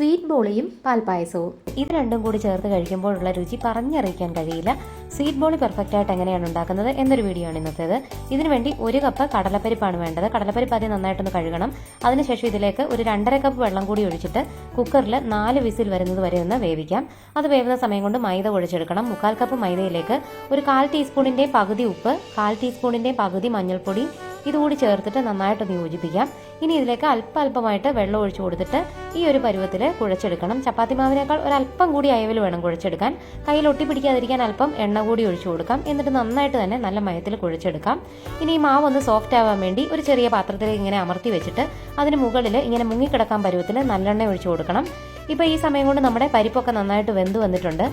Sweet ബോളിയും പാൽപ്പായസവും ഇത് രണ്ടും കൂടി ചേർത്ത് കഴിക്കുമ്പോഴുള്ള രുചി പറഞ്ഞറിയിക്കാൻ കഴിയില്ല. സ്വീറ്റ് ബോളി പെർഫെക്റ്റ് ആയിട്ട് എങ്ങനെയാണ് ഉണ്ടാക്കുന്നത് എന്നൊരു വീഡിയോ ആണ് ഇന്നത്തേത്. ഇതിനു വേണ്ടി ഒരു കപ്പ് കടലപ്പരിപ്പാണ് വേണ്ടത്. കടലപ്പരിപ്പ് ആദ്യം നന്നായിട്ടൊന്ന് കഴുകണം. അതിനുശേഷം ഇതിലേക്ക് ഒരു രണ്ടര കപ്പ് വെള്ളം കൂടി ഒഴിച്ചിട്ട് കുക്കറിൽ നാല് വിസിൽ വരുന്നത് വരെ ഒന്ന് വേവിക്കാം. അത് വേവുന്ന സമയം കൊണ്ട് മൈദ ഒഴിച്ചെടുക്കണം. മുക്കാൽ കപ്പ് മൈദയിലേക്ക് ഒരു കാൽ ടീസ്പൂണിന്റെ പകുതി ഉപ്പ് കാൽ ടീസ്പൂണിന്റെ പകുതി മഞ്ഞൾപ്പൊടി ഇതുകൂടി ചേർത്തിട്ട് നന്നായിട്ടൊന്ന് യോജിപ്പിക്കാം. ഇനി ഇതിലേക്ക് അല്പ അല്പമായിട്ട് വെള്ളം ഒഴിച്ചു കൊടുത്തിട്ട് ഈ ഒരു പരുവത്തിൽ കുഴച്ചെടുക്കണം. ചപ്പാത്തി മാവിനേക്കാൾ ഒരല്പം കൂടി അയവിൽ വേണം കുഴച്ചെടുക്കാൻ. കയ്യിൽ ഒട്ടിപ്പിടിക്കാതിരിക്കാൻ അല്പം എണ്ണ കൂടി ഒഴിച്ചു കൊടുക്കാം. എന്നിട്ട് നന്നായിട്ട് തന്നെ നല്ല മയത്തിൽ കുഴച്ചെടുക്കാം. ഇനി ഈ മാവ് ഒന്ന് സോഫ്റ്റ് ആവാൻ വേണ്ടി ഒരു ചെറിയ പാത്രത്തിലേക്ക് ഇങ്ങനെ അമർത്തി വെച്ചിട്ട് അതിന് മുകളിൽ ഇങ്ങനെ മുങ്ങിക്കിടക്കാൻ പരുവത്തിൽ നല്ലെണ്ണ ഒഴിച്ചു കൊടുക്കണം. ഇപ്പൊ ഈ സമയം കൊണ്ട് നമ്മുടെ പരിപ്പൊക്കെ നന്നായിട്ട് വെന്ത് വന്നിട്ടുണ്ട്.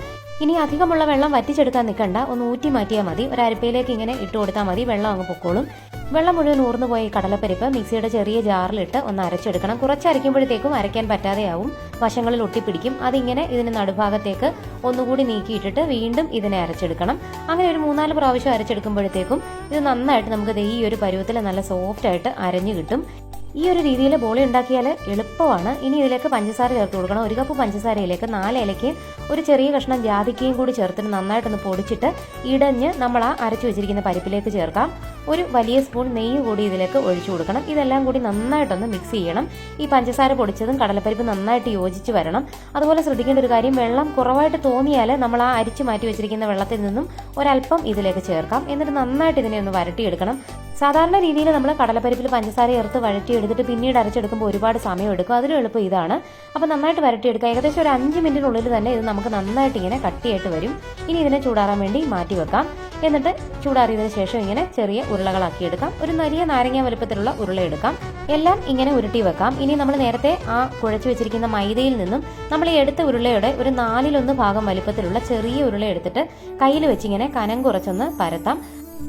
ഇനി അധികമുള്ള വെള്ളം വറ്റിച്ചെടുക്കാൻ നിൽക്കണ്ട ഒന്ന് ഊറ്റി മാറ്റിയാൽ മതി. ഒരു അരിപ്പയിലേക്ക് ഇങ്ങനെ ഇട്ട് കൊടുത്താൽ മതി. വെള്ളം അങ്ങ് പൊക്കോളും. വെള്ളം മുഴുവൻ ഊർന്നു പോയ ഈ കടലപ്പരിപ്പ് മിക്സിയുടെ ചെറിയ ജാറിലിട്ട് ഒന്ന് അരച്ചെടുക്കണം. കുറച്ച് അരയ്ക്കുമ്പോഴത്തേക്കും അരയ്ക്കാൻ പറ്റാതെയാവും. വശങ്ങളിൽ ഒട്ടിപ്പിടിക്കും. അതിങ്ങനെ ഇതിന് നടുഭാഗത്തേക്ക് ഒന്നുകൂടി നീക്കിയിട്ടിട്ട് വീണ്ടും ഇതിനെ അരച്ചെടുക്കണം. അങ്ങനെ ഒരു മൂന്നാൽ പ്രാവശ്യം അരച്ചെടുക്കുമ്പോഴത്തേക്കും ഇത് നന്നായിട്ട് നമുക്ക് ഈ ഒരു പരുവത്തിൽ നല്ല സോഫ്റ്റ് ആയിട്ട് അരഞ്ഞു കിട്ടും. ഈ ഒരു രീതിയിൽ ബോളി ഉണ്ടാക്കിയാൽ എളുപ്പമാണ്. ഇനി ഇതിലേക്ക് പഞ്ചസാര ചേർത്ത് കൊടുക്കണം. ഒരു കപ്പ് പഞ്ചസാരയിലേക്ക് നാല് ഇലയ്ക്കും ഒരു ചെറിയ കഷ്ണം ജാതിക്കയും കൂടി ചേർത്തിട്ട് നന്നായിട്ടൊന്ന് പൊടിച്ചിട്ട് ഇടഞ്ഞ് നമ്മൾ ആ അരച്ചു വെച്ചിരിക്കുന്ന പരിപ്പിലേക്ക് ചേർക്കാം. ഒരു വലിയ സ്പൂൺ നെയ്യ് കൂടി ഇതിലേക്ക് ഒഴിച്ചു കൊടുക്കണം. ഇതെല്ലാം കൂടി നന്നായിട്ടൊന്ന് മിക്സ് ചെയ്യണം. ഈ പഞ്ചസാര പൊടിച്ചതും കടലപ്പരിപ്പ് നന്നായിട്ട് യോജിച്ച് വരണം. അതുപോലെ ശ്രദ്ധിക്കേണ്ട ഒരു കാര്യം വെള്ളം കുറവായിട്ട് തോന്നിയാൽ നമ്മൾ ആ അരിച്ചു മാറ്റി വെച്ചിരിക്കുന്ന വെള്ളത്തിൽ നിന്നും ഒരല്പം ഇതിലേക്ക് ചേർക്കാം. എന്നിട്ട് നന്നായിട്ട് ഇതിനെ ഒന്ന് വരട്ടിയെടുക്കണം. സാധാരണ രീതിയിൽ നമ്മൾ കടലപ്പരിപ്പിൽ പഞ്ചസാര ചേർത്ത് വഴറ്റി എടുത്തിട്ട് പിന്നീട് അരച്ചെടുക്കുമ്പോൾ ഒരുപാട് സമയം എടുക്കും. അതിലും എളുപ്പം ഇതാണ്. അപ്പോൾ നന്നായിട്ട് വരട്ടിയെടുക്കുക. ഏകദേശം ഒരു അഞ്ച് മിനിറ്റിനുള്ളിൽ തന്നെ ഇത് നമുക്ക് നന്നായിട്ട് ഇങ്ങനെ കട്ടിയായിട്ട് വരും. ഇനി ഇതിനെ ചൂടാറാൻ വേണ്ടി മാറ്റി വെക്കാം. എന്നിട്ട് ചൂടാറിയതിനു ശേഷം ഇങ്ങനെ ചെറിയ ഉരുളകളാക്കി എടുക്കാം ഒരു വലിയ നാരങ്ങ വലുപ്പത്തിലുള്ള ഉരുള എടുക്കാം എല്ലാം ഇങ്ങനെ ഉരുട്ടി വെക്കാം. ഇനി നമ്മൾ നേരത്തെ ആ കുഴച്ചു വെച്ചിരിക്കുന്ന മൈദയിൽ നിന്നും നമ്മൾ ഈ എടുത്ത ഉരുളയുടെ ഒരു നാലിലൊന്ന് ഭാഗം വലുപ്പത്തിലുള്ള ചെറിയ ഉരുള എടുത്തിട്ട് കയ്യിൽ വെച്ചിങ്ങനെ കനം കുറച്ചൊന്ന് പരത്താം.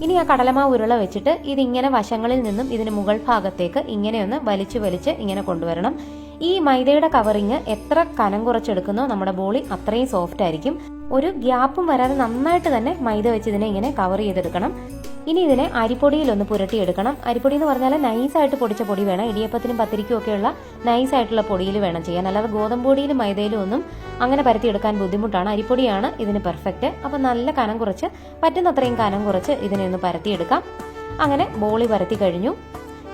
ഇനി ആ കടലമാവ് ഉരുള വെച്ചിട്ട് ഇതിങ്ങനെ വശങ്ങളിൽ നിന്നും ഇതിന് മുകൾ ഭാഗത്തേക്ക് ഇങ്ങനെയൊന്ന് വലിച്ചു വലിച്ച് ഇങ്ങനെ കൊണ്ടുവരണം. ഈ മൈദയുടെ കവറിങ് എത്ര കനം കുറച്ചെടുക്കുന്നോ നമ്മുടെ ബോളി അത്രയും സോഫ്റ്റ് ആയിരിക്കും. ഒരു ഗ്യാപ്പും വരാതെ നന്നായിട്ട് തന്നെ മൈദ വെച്ച് ഇതിനെ ഇങ്ങനെ കവർ ചെയ്തെടുക്കണം. ഇനി ഇതിനെ അരിപ്പൊടിയിൽ ഒന്ന് പുരട്ടിയെടുക്കണം. അരിപ്പൊടി എന്ന് പറഞ്ഞാൽ നൈസായിട്ട് പൊടിച്ച പൊടി വേണം. ഇടിയപ്പത്തിനും പത്തിരിക്കും ഒക്കെയുള്ള നൈസായിട്ടുള്ള പൊടിയിൽ വേണം ചെയ്യാൻ. അല്ലാതെ ഗോതമ്പ് പൊടിയിലും മൈദയിലും ഒന്നും അങ്ങനെ പരത്തിയെടുക്കാൻ ബുദ്ധിമുട്ടാണ്. അരിപ്പൊടിയാണ് ഇതിന് പെർഫെക്റ്റ് അപ്പം നല്ല കനം കുറച്ച് പറ്റുന്നത്രയും കനം കുറച്ച് ഇതിനെ ഒന്ന് പരത്തിയെടുക്കാം. അങ്ങനെ ബോളി പരത്തി കഴിഞ്ഞു.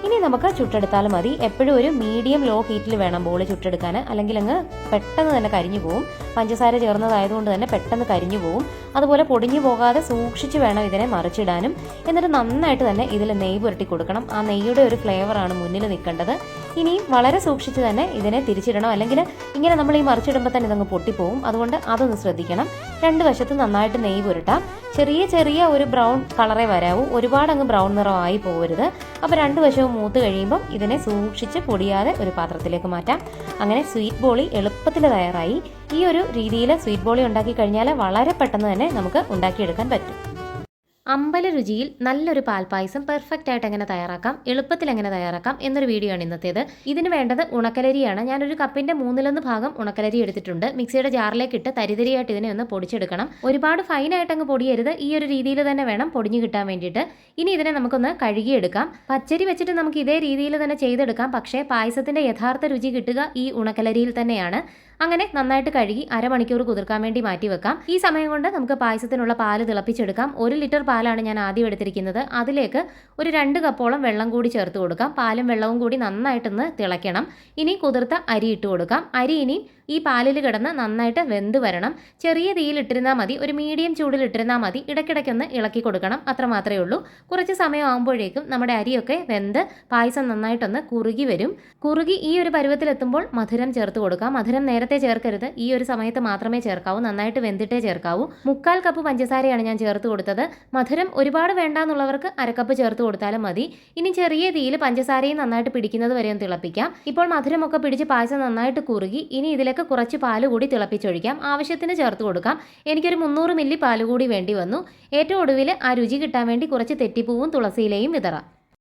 ഇനി നമുക്ക് ചുട്ടെടുത്താൽ മതി. എപ്പോഴും ഒരു മീഡിയം ലോ ഹീറ്റിൽ വേണം ബോൾ ചുട്ടെടുക്കാൻ അല്ലെങ്കിൽ അങ്ങ് പെട്ടെന്ന് തന്നെ കരിഞ്ഞു പോകും പഞ്ചസാര ചേർന്നതായതുകൊണ്ട് തന്നെ പെട്ടെന്ന് കരിഞ്ഞു പോകും അതുപോലെ പൊടിഞ്ഞു പോകാതെ സൂക്ഷിച്ച് വേണം ഇതിനെ മറിച്ചിടാനും. എന്നിട്ട് നന്നായിട്ട് തന്നെ ഇതിൽ നെയ്യ് പുരട്ടി കൊടുക്കണം. ആ നെയ്യുടെ ഒരു ഫ്ലേവറാണ് മുന്നിൽ നിൽക്കേണ്ടത്. ഇനിയും വളരെ സൂക്ഷിച്ച് തന്നെ ഇതിനെ തിരിച്ചിടണം. അല്ലെങ്കിൽ ഇങ്ങനെ നമ്മൾ ഈ മറിച്ചിടുമ്പോൾ തന്നെ ഇതങ്ങ് പൊട്ടിപ്പോവും. അതുകൊണ്ട് അതൊന്ന് ശ്രദ്ധിക്കണം. രണ്ട് വശത്തും നന്നായിട്ട് നെയ്യ് പുരട്ടാം. ചെറിയ ചെറിയ ഒരു ബ്രൗൺ കളറേ വരാവൂ. ഒരുപാട് അങ്ങ് ബ്രൗൺ നിറമായി പോകരുത് അപ്പോൾ രണ്ട് വശവും മൂത്ത് കഴിയുമ്പം ഇതിനെ സൂക്ഷിച്ച് പൊടിയാതെ ഒരു പാത്രത്തിലേക്ക് മാറ്റാം. അങ്ങനെ സ്വീറ്റ് ബോളി എളുപ്പത്തിൽ തയ്യാറായി. ഈ ഒരു രീതിയിൽ സ്വീറ്റ് ബോളി ഉണ്ടാക്കി കഴിഞ്ഞാൽ വളരെ പെട്ടെന്ന് തന്നെ നമുക്ക് ഉണ്ടാക്കിയെടുക്കാൻ പറ്റും. അമ്പല രുചിയിൽ നല്ലൊരു പാൽപ്പായസം പെർഫെക്റ്റ് ആയിട്ട് എങ്ങനെ തയ്യാറാക്കാം എളുപ്പത്തിൽ എങ്ങനെ തയ്യാറാക്കാം എന്നൊരു വീഡിയോ ആണ് ഇന്നത്തേത്. ഇതിന് വേണ്ടത് ഉണക്കലരിയാണ്. ഞാനൊരു കപ്പിന്റെ മൂന്നിലൊന്ന് ഭാഗം ഉണക്കലരി എടുത്തിട്ടുണ്ട്. മിക്സിയുടെ ജാറിലേക്ക് ഇട്ട് തരിതരിയായിട്ട് ഇതിനെ ഒന്ന് പൊടിച്ചെടുക്കണം. ഒരുപാട് ഫൈനായിട്ട് അങ്ങ് പൊടിയരുത്. ഈ ഒരു രീതിയിൽ തന്നെ വേണം പൊടിഞ്ഞു കിട്ടാൻ വേണ്ടിയിട്ട്. ഇനി ഇതിനെ നമുക്കൊന്ന് കഴുകിയെടുക്കാം. പച്ചരി വെച്ചിട്ട് നമുക്ക് ഇതേ രീതിയിൽ തന്നെ ചെയ്തെടുക്കാം. പക്ഷേ പായസത്തിന്റെ യഥാർത്ഥ രുചി കിട്ടുക ഈ ഉണക്കലരിയിൽ തന്നെയാണ്. അങ്ങനെ നന്നായിട്ട് കഴുകി അരമണിക്കൂർ കുതിർക്കാൻ വേണ്ടി മാറ്റി വെക്കാം. ഈ സമയം കൊണ്ട് നമുക്ക് പായസത്തിനുള്ള പാൽ തിളപ്പിച്ചെടുക്കാം. ഒരു ലിറ്റർ പാലാണ് ഞാൻ ആദ്യം എടുത്തിരിക്കുന്നത്. അതിലേക്ക് ഒരു രണ്ട് കപ്പോളം വെള്ളം കൂടി ചേർത്ത് കൊടുക്കാം. പാലും വെള്ളവും കൂടി നന്നായിട്ടൊന്ന് തിളയ്ക്കണം. ഇനി കുതിർത്ത അരി ഇട്ട് കൊടുക്കാം. അരി ഇനി ഈ പാലിൽ കിടന്ന് നന്നായിട്ട് വെന്ത് വരണം. ചെറിയ തീയിൽ ഇട്ടിരുന്നാൽ മതി. ഒരു മീഡിയം ചൂടിൽ ഇട്ടിരുന്നാൽ മതി. ഇടയ്ക്കിടയ്ക്കൊന്ന് ഇളക്കി കൊടുക്കണം. അത്ര മാത്രമേ ഉള്ളൂ. കുറച്ച് സമയം ആകുമ്പോഴേക്കും നമ്മുടെ അരിയൊക്കെ വെന്ത് പായസം നന്നായിട്ടൊന്ന് കുറുകി വരും. കുറുകി ഈ ഒരു പരുവത്തിലെത്തുമ്പോൾ മധുരം ചേർത്ത് കൊടുക്കാം. മധുരം നേരത്തെ ചേർക്കരുത്. ഈ ഒരു സമയത്ത് മാത്രമേ ചേർക്കാവൂ. നന്നായിട്ട് വെന്തിട്ടേ ചേർക്കാവൂ. മുക്കാൽ കപ്പ് പഞ്ചസാരയാണ് ഞാൻ ചേർത്ത് കൊടുത്തത്. മധുരം ഒരുപാട് വേണ്ടാന്നുള്ളവർക്ക് അരക്കപ്പ് ചേർത്ത് കൊടുത്താലും മതി. ഇനി ചെറിയ തീയിൽ പഞ്ചസാരയും നന്നായിട്ട് പിടിക്കുന്നത് വരെ ഒന്ന് തിളപ്പിക്കാം. ഇപ്പോൾ മധുരമൊക്കെ പിടിച്ച് പായസം നന്നായിട്ട് കുറുകി. ഇനി ഇതിലേക്ക് കുറച്ച് പാൽ കൂടി തിളപ്പിച്ചൊഴിക്കാം. ആവശ്യത്തിന് ചേർത്ത് കൊടുക്കാം. എനിക്കൊരു മുന്നൂറ് മില്ലി പാൽ കൂടി വേണ്ടി വന്നു. ഏറ്റവും ഒടുവിൽ ആ രുചി കിട്ടാൻ വേണ്ടി കുറച്ച് തെറ്റിപ്പൂവും തുളസിയിലയും വിതറാം.